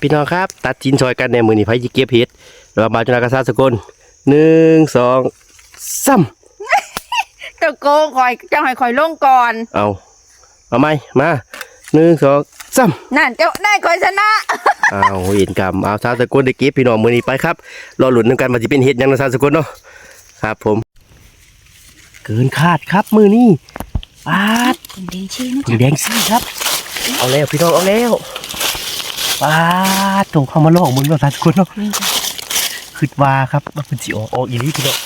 พี่น้องครับ ตัดชิ้นซอยกันในมือนี่ไผจิเก็บเห็ดเรามาจุฬากาศาสกลหนึ่งสองสามเจ้าโกงคอยเจ้าให้คอยลงก่อน เอาเอาไหมมาหนึ่งสองสามนั่นเจ้าได้คอยชนะเอาเห็นกรรมเอาชาวสกลได้เก็บพี่น้องมือนี้ไปครับรอหลุนนำกันมาจะเป็นเห็ดหยังนะชาวสกลเนาะครับผม เกินคาดครับมือนี้ปาดเป็นเดนชีนะผีแดงซี่ครับ เอาแล้วพี่น้องเอาแล้ว ปาดตรงเข้ามาลอกมึงเนาะชาวสกลเนาะนี่จ้ะคิดว่าครับว่าเป็นสิออกออกอีหลีพี่น้อง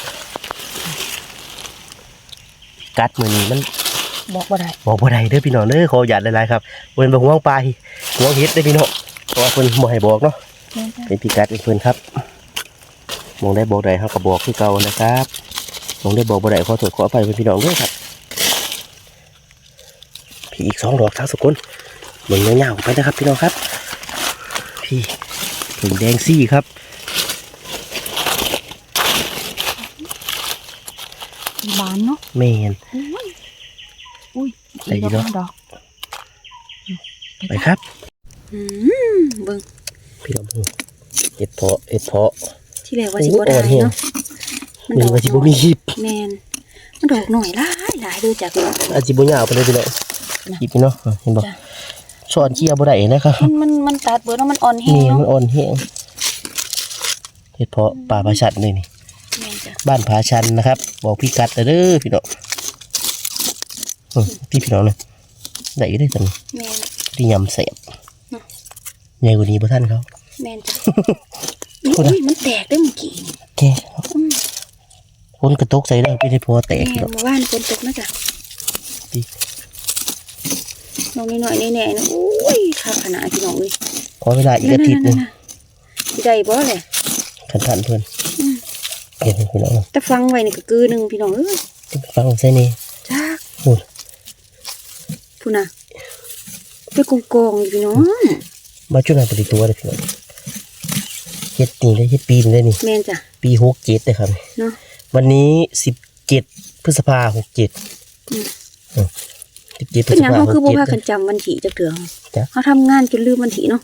กัดมือนี้มันบอกว่าได้บอกบ่ได้เด้อพี่น้องเด้อขอหยาดหลายๆครับเพิ่นบ่ห่วงปลาห่วงเฮ็ดเด้อพี่น้องเพราะว่าเพิ่นบ่ให้บอกเนาะแม่นจ้ะเป็นพิกัดของเพิ่นครับมองได้บอกได้เฮาก็บอกคือเก่านะครับมองได้บอกบ่ได้ขอโทษขออภัยเพิ่นพี่น้องเด้อครับพี่อีกสองดอกทั้งสกุลเบิ่งยาวๆไปนะครับพี่น้องครับ พี่ถึงแดงซี่ครับบานเนาะแม่นอุ้ยอุ้ยได้อยู่เนาะดอกไปครับอืมเบิ่งพี่น้องเห็ดเพาะเห็ดเพาะที่แรกว่าสิบ่ได้โอ้อ่อนแฮงเนาะมีว่าสิบ่มีหีบแม่นมันดอกหน่อยหลายหลายเดูจากพี่น้องอาจสิบ่ยาวไปเลยพี่น้องนะหีบพี่น้องเห็นบ่ จ้ะช้อนเคี่ยวบ่ได้นะครับมันมันมันตัดเบิดแล้วมันอ่อนแห้งนี่เนาะมันอ่อนแห้งเห็ดเพาะป่าพาชันนี่นี่แม่นจ้ะบ้านผาชันนะครับ บอกพี่กัดเด้อพี่น้องอืมพี่พี่น้องเลยได้อยู่ได้กันแม่นที่ยำแสบเนาะใหญ่กว่านี้พ่ท่านเขาแม่นจ้ะอุ้ยมันแตกได้เมื่อกี้นี่แกคนกระตกใส่แล้วพี่ได้พอแตกแม่พี่น้องเมื่อวานฝนตกนะจ๊ะดิ น้องน้อยๆแน่ๆนะอุ้ยข้าวขนาดพี่น้องเลยขอเวลาอีกอาทิตย์หนึงสิได้บ่เลยขันทันเพื่อนอืมเก็บให้พี่น้องแต่ฟังไว้นี่ก็คือหนึงพี่น้องเอ้ยจะไปฟังใส่นี่จ้าพูดพูดนะไปกองกองๆอยู่พี่น้องมาจุดนั้นไปตัวเลยพี่น้องเฮ็ดนี่ได้เฮ็ดปีนได้นี่แม่นจ้ะปีหกเจ็ดเลยครับเนาะวันนี้สิบเจ็ดพฤษภาหกเจ็ดอืม สิบเจ็ดพฤเป็นษหยังภาเขาหคือกบ่เจ็ดพากันจำวันที่จักเดือนจ้ะ เขาทำงานจนลืมวันที่เนาะ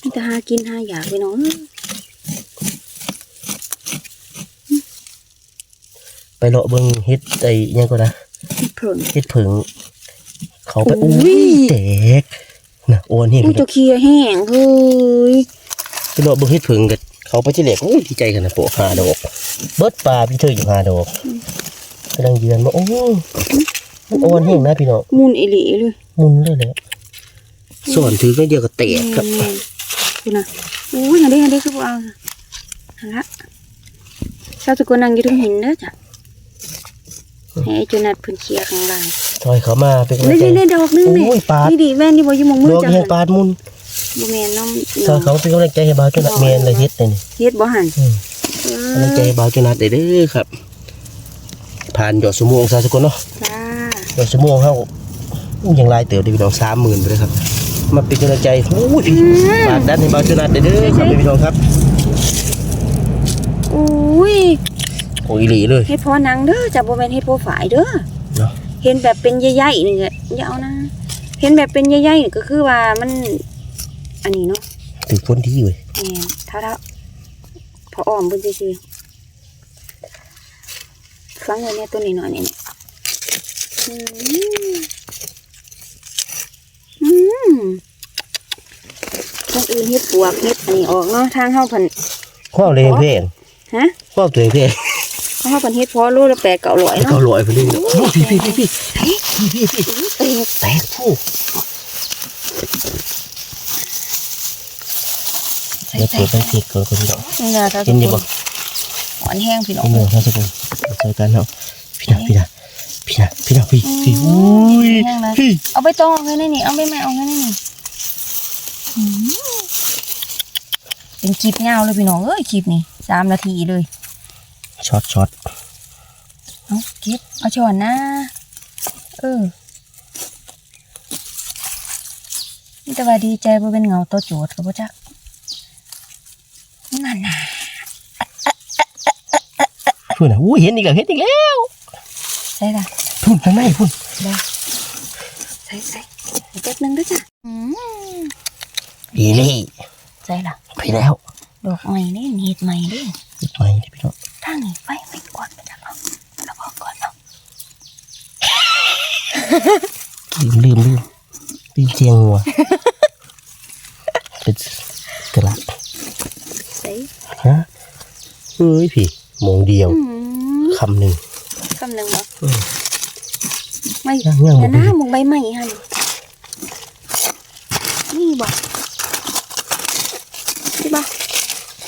มีแต่หากินหาอยากพี่น้องเอ้ยไปเลาะเบิ่งเฮ็ดไอ้หยังก็นะเพิ่นเฮ็ดผึ่งเขาไปโอ้อุ้ยยแตกนะโอนเห็นอู้เจ้าเคียแห้งเฮ้ยไปเลาะเบิ่งเฮ็ดผึ่งกันเขาไปที่เหล็กโอ้ยดีใจกันนะโปะหาดอกเบิดปลาพี่เธออยู่หาดอกกำลังยืนมาโอ้ย มันโอนเห็นนะพี่น้องมุนอีหลีเลยมุนเลยแหละส่วนถือก็เดียวก็แตกครับแม่นพูดนะอู้ยอันนี้อันนี้คือบ่เอาหันละชาวสกุลนั่งอยู่ตรงหินเด้อจ้ะให้ไอ้จุนัดเพิ่นเคลียร์ข้างล่างถอยเขามาเป็นกำลันี่งใจนี่ดอกนึงนี่โอ้ยปาดนี่ดิแม่นนี่บ่อยู่หมองมือดอกจ้ะแห่งปาดมุนบ่แม่นน้องถอยเขาเป็นกำลังใจให้บ่าวจนัดแมนเลยเฮ็ดเลยนี่เฮ็ดบ่หันอืมเอกำลังใจอให้บ่าวจนัดได้เด้อครับผ่านหยอดสมวงซาสกุลเนาะจ้า หยอดสมวงเฮาอู้ยังหลายเติบได้พี่น้อง30,000ไปเลยครับ มาเป็นกำลังใจโอ้ยพี่ฝากดันให้บ่าวจนัดได้เด้อครับพี่น้องครับอุ้ยโอ้ยอีหลีเลยเฮ็ดพอหนังเด้อจ้ะบ่แม่นเฮ็ดพอฝายเด้อเนาะเห็นแบบเป็นใหญ่ๆนี่ก็อย่าเอานะ เห็นแบบเป็นใหญ่ๆนี่ก็คือว่ามัน อันนี้เนาะถือคนที่เว้ยแม่นเท่าๆพออ้อมเพิ่นซื่อๆฟังไว้เนี่ยตัวนี้หน่อยนี่อืม อืมคนอื่นเฮ็ดปวกเฮ็ดอันนี้ออกเนาะทางเฮาเพิ่นความเลยเพลงฮะความตัวเองเพลงเฮาเพิ่นเฮ็ดพอโลละ8 900แล้วก็เนาะลอยไปเลยโอ้ยพี่พี่พี่พี่พี่พี่พี่เอ้ยแตกผู้ใส่เดี๋ยวใส่เปิดไปสิก่อนคนพี่น้องนี่นะถ้ากินดีบ่หวานแห้งพี่น้องพี่น้องครับทุกคนใส่กันเนาะพี่นาพี่นา พี่นาพี่นาพี่พี่อุ้ยพี่เอาไปตองเอาไว้ในนี่เอาไปแม่เอาไว้ในนี่อืมเป็นคลิปยาวเลยพี่น้องเอ้ยคลิปนี้สามนาทีเลยช็อตช็อตเอาเก็บเอาช้อนนะเออนี่แต่ว่าดีใจบ่เป็นเงาตัวโจทย์กับพ่จักนั่นน่ะพูดนะอุ้ยเห็นอีกแล้วเห็นอีกแล้ว ใส่ละพูดข้างในพูดได้ใส่ใส่ใส่แป๊บนึงด้วยจ้ะอืมดีเลยใช่ล่ะไปแล้ว ดอกใหม่เด้เห็ดใหม่เด้ไปดิพี่น้องทางนี้ไปไปก่อนไปจักเนาะแล้วก็ก่อนเนาะลืมลืมลืมลืมเจียงหัวเป็นกระลักใส่ฮะเฮ้ยพี่โมงเดียวอืมคำหนึ่งคำหนึ่งบ่อืม ไม่ย่างย่างเดี๋ยวบ่นะดีหมงใบใหม่หั่นนี่บ่นี่บ่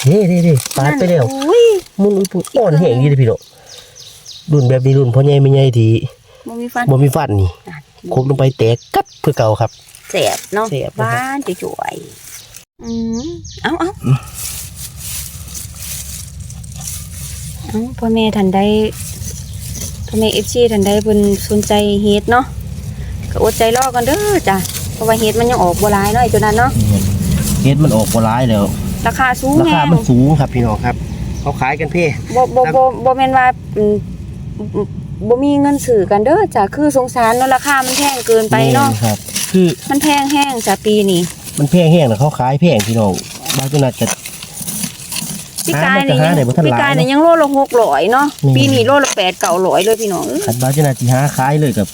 เฮ้เด้เด้ปาดไปแล้วอุ้ยมุนอุ้ยปุ่นอ่อนแห้งดีเลยพี่น้องรุ่นแบบนี้รุ่นพ่อใหญ่ไม่ใหญ่ทีบ่มีฟันบ่มีฟันนี่อะคมลงไปแตกกัดเพื่อเก่าครับแซ่บเนาะแซ่บนะครับบ้านจะจ่วยๆอืมเอาเอาเอาพ่อแม่ทันได้ พ่อแม่ FC ทันได้เพิ่นสนใจเฮ็ดเนาะก็อดใจรอกันเด้อจ้ะเพราะว่าเฮ็ดมันยังออกบ่หลายเนาะไอ้ตัวนั้นเนาะเฮ็ดมันออกบ่ร้ายแล้ว ราคาสูงราแฮคางมันสูงครับพี่น้องครับ เขาขายกันเพ่บ่บ่บ่บ่แม่นว่าอืมบ่มีเงินซื้อกันเด้อจ้ะคือสงสารเนาะราคามันแพงเกินไปเนาะแม่ครับ คือมันแพงแห้งจ้ะปีนี้มันแพงแห้งแล้วเขาขายแพงพี่น้องบางตัวน่าจะ ปีกายนี่หาได้บ่ทันหลายปีกายนี่ยังโลละ600เนาะนี่ปีนี้โลละ8 900เลยพี่น้องเอ้ยขันบางตัวน่าจะหาขายเลยกับ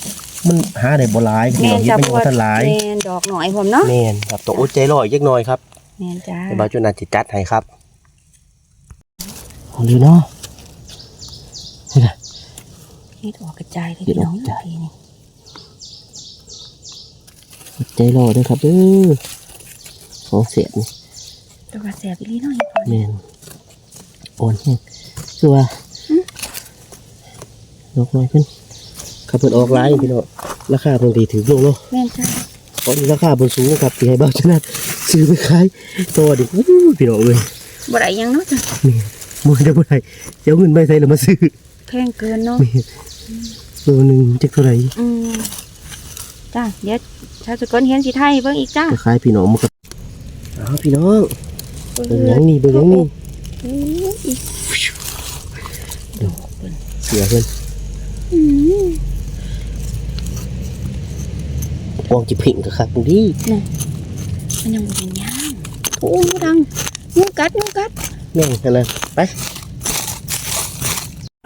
มันหาได้บ่หลายพี่แม่น้องนเฮ็ดจ้ะมันเพยังราะว่าบ่ทันหลายแม่นดอกหน่อยผมเนาะแม่นครับต้องอดใจรออีกจักหน่อยครับแม่นจ้าแต่บางตัวน่าจะจัดให้ครับเอาดูเนาะนี่นะเฮ็ดออกกระจายเลยเฮ็ดพี่อน้ออกงกระจายปีนี้อดใจรอด้วยครับเด้อของเสียนี่แต่ว่าแซ่บอีหลีเนาะแม่น อ่อนแห้งคือว่าดอกน้อยขึ้นขับเพิ่นออกหลายพี่น้องราคาเพิ่นดีถือลงเนาะแม่นจ้าตอนนี้ราคาบนสูงครับที่ให้เบ้าชนะซื้อไปขายตัวดิอู้พี่น้องเลยบ่ได้หยังเนาะจ้ะนี่มือได้บ่ได้เดี๋ยวเงินไปใส่แล้วมาซื้อแพงเกินเนาะนี่ตัวหนึ่งจักเท่าไหร่อืมจ้าเดี๋ยวถ้าสกลเห็นสิไทยเบิ่งอีกจ้าก็ขายพี่น้องมันก็อ้าวพี่น้องเบิ่งหยังนี่เบิ่งหยังนี่ โอ้ยอีกเสียเพิ่นอืมวองจิเพ่งก็ครับดูดิมันยังบ่เห็นหยังโอ้ยดังงูกัดงูกัดแม่งขนาดไป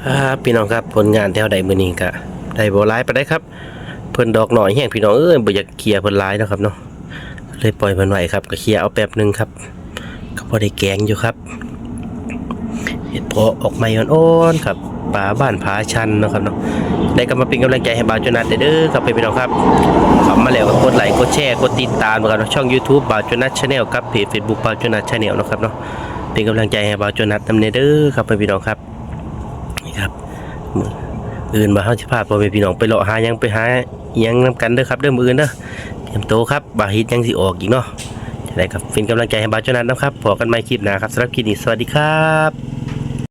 ครับพี่น้องครับผลงานแถวใดมื้อนี้ก็ได้บ่หลายปานใดครับ เพิ่นดอกหน่อยแห้งพี่น้องเอ้ยบ่อยากเคลียร์เพิ่นหลายเนาะครับเนาะเลยปล่อยเพิ่นไว้ครับก็เคลียร์เอาแป๊บหนึงครับก็พอได้แกงอยู่ครับ เห็ดเพาะออกใหม่อ่อนๆครับป่าบ้านผาชันนะครับเนาะได้ก็มาเป็นกำลังใจให้บ่าวจุนัทเด้อครับพี่น้องครับข้ามาแล้วก็กดไลค์กดแชร์กดติดตามนะครับช่อง YouTube บ่าวจุนัท Channel กับเพจ Facebook บ่าวจุนัท Channel เนะครับเนาะเป็นกำลังใจให้บ่าวจุนัทนำเด้อครับพี่น้องครับนี่ครับอื่นบ่าเฮาสิพาพ่อแม่พี่น้องไปเลาะหายังไปหายังนํกันเด้อครับเด้อมื้ออื่นเด้อเตรียมโตวครับบ่าฮิตยังสิออกอีกเนาะได้ครับเป็นกำลังใจให้บาจานัทนะครับพอกันใหม่คลิปหน้าครับสำหรับคลิปนี้สวัสดีครับ